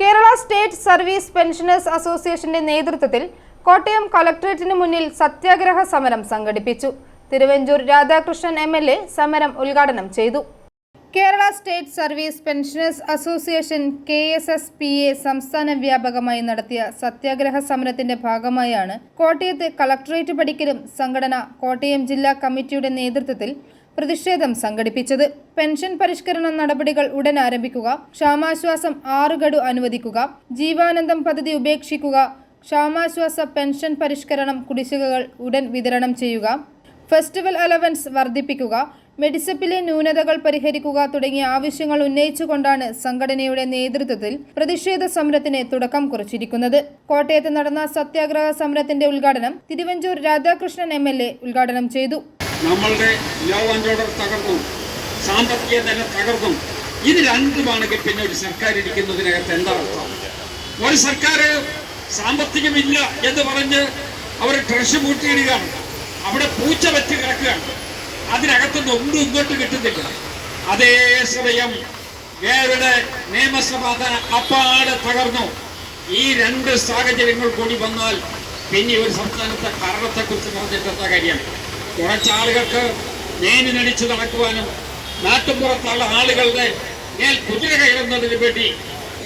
Kerala state service pensioners അസോസിയേഷന്റെ നേതൃത്വത്തിൽ കോട്ടയം കളക്ടറേറ്റിന് മുന്നിൽ സത്യാഗ്രഹ സമരം സംഘടിപ്പിച്ചു. Thiruvanchoor Radhakrishnan M L A സമരം ഉദ്ഘാടനം ചെയ്തു. Kerala state service pensioners association K S S P A സംസ്ഥാന വ്യാപകമായി നടത്തിയ സത്യാഗ്രഹ സമരത്തിന്റെ ഭാഗമായാണ് കോട്ടയത്ത് കളക്ടറേറ്റ് പഠിക്കലും സംഘടന കോട്ടയം ജില്ലാ കമ്മിറ്റിയുടെ നേതൃത്വത്തിൽ പ്രതിഷേധം സംഘടിപ്പിച്ചത്. പെൻഷൻ പരിഷ്കരണ നടപടികൾ ഉടൻ ആരംഭിക്കുക. ക്ഷാമാശ്വാസം ആറുകടു അനുവദിക്കുക. ജീവാനന്ദം പദ്ധതി ഉപേക്ഷിക്കുക. ക്ഷാമാശ്വാസ പെൻഷൻ പരിഷ്കരണം കുടിശ്ശികകൾ ഉടൻ വിതരണം ചെയ്യുക. ഫെസ്റ്റിവൽ അലവൻസ് വർദ്ധിപ്പിക്കുക. മെഡിസപ്പിലെ ന്യൂനതകൾ പരിഹരിക്കുക തുടങ്ങിയ ആവശ്യങ്ങൾ ഉന്നയിച്ചുകൊണ്ടാണ് സംഘടനയുടെ നേതൃത്വത്തിൽ പ്രതിഷേധ സമരത്തിന് തുടക്കം കുറിച്ചിരിക്കുന്നത്. കോട്ടയത്ത് നടന്ന സത്യാഗ്രഹ സമരത്തിന്റെ ഉദ്ഘാടനം തിരുവഞ്ചൂർ രാധാകൃഷ്ണൻ എ ഉദ്ഘാടനം ചെയ്തു. നമ്മളുടെ ലോ ആൻഡ് ഓർഡർ തകർന്നു സാമ്പത്തിക തന്നെ തകർന്നു ഇത് രണ്ടുമാണെങ്കിൽ പിന്നെ ഒരു സർക്കാർ ഇരിക്കുന്നതിനകത്ത് എന്താ അർത്ഥം? ഒരു സർക്കാർ സാമ്പത്തികമില്ല എന്ന് പറഞ്ഞ് അവർ ട്രഷ് പൂട്ടിയിടുകയാണ്. അവിടെ പൂച്ച വെച്ച് കിടക്കുകയാണ്. അതിനകത്തുനിന്ന് ഒന്നും ഇങ്ങോട്ട് കിട്ടുന്നില്ല. അതേസമയം വേറെ നിയമസഭ അപ്പാടെ തകർന്നു. ഈ രണ്ട് സാഹചര്യങ്ങൾ കൂടി വന്നാൽ പിന്നെ ഒരു സംസ്ഥാനത്തെ ഭരണത്തെക്കുറിച്ച് പറഞ്ഞിട്ടെന്താ കാര്യം? കുറച്ചാളുകൾക്ക് മേനിനടിച്ച് നടക്കുവാനും നാട്ടുമ്പുറത്തുള്ള ആളുകളുടെ മേൽ കുതിര കയറുന്നതിന് വേണ്ടി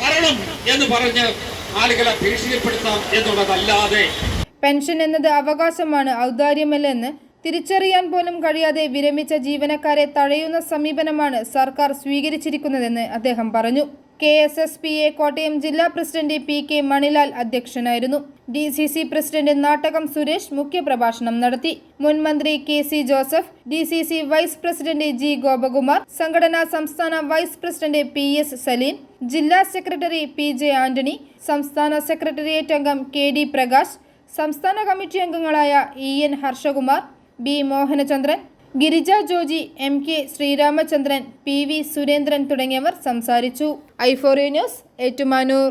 വരണം എന്ന് പറഞ്ഞ് ആളുകളെ ഭീഷണിപ്പെടുത്താം എന്നുള്ളതല്ലാതെ പെൻഷൻ എന്നത് അവകാശമാണ് ഔദാര്യമല്ലെന്ന് തിരിച്ചറിയാൻ പോലും കഴിയാതെ വിരമിച്ച ജീവനക്കാരെ തഴയുന്ന സമീപനമാണ് സർക്കാർ സ്വീകരിച്ചിരിക്കുന്നതെന്ന് അദ്ദേഹം പറഞ്ഞു. K S S P A Kottayam ജില്ലാ പ്രസിഡന്റ് പി കെ മണിലാൽ അധ്യക്ഷനായിരുന്നു. D C C president Nattakam Suresh മുഖ്യപ്രഭാഷണം നടത്തി. മുൻമന്ത്രി K C Joseph D C C vice president G Gopakumar സംഘടനാ സംസ്ഥാന vice president P S Salim ജില്ലാ സെക്രട്ടറി പി ജെ ആന്റണി സംസ്ഥാന secretariat അംഗം കെ ഡി പ്രകാശ് സംസ്ഥാന കമ്മിറ്റി അംഗങ്ങളായ E N Harshakumar B Mohanachandran Girija Joji M K Sreeramachandran P V Surendran തുടങ്ങിയവർ സംസാരിച്ചു. ഐഫോറിയ news Ettumanoor.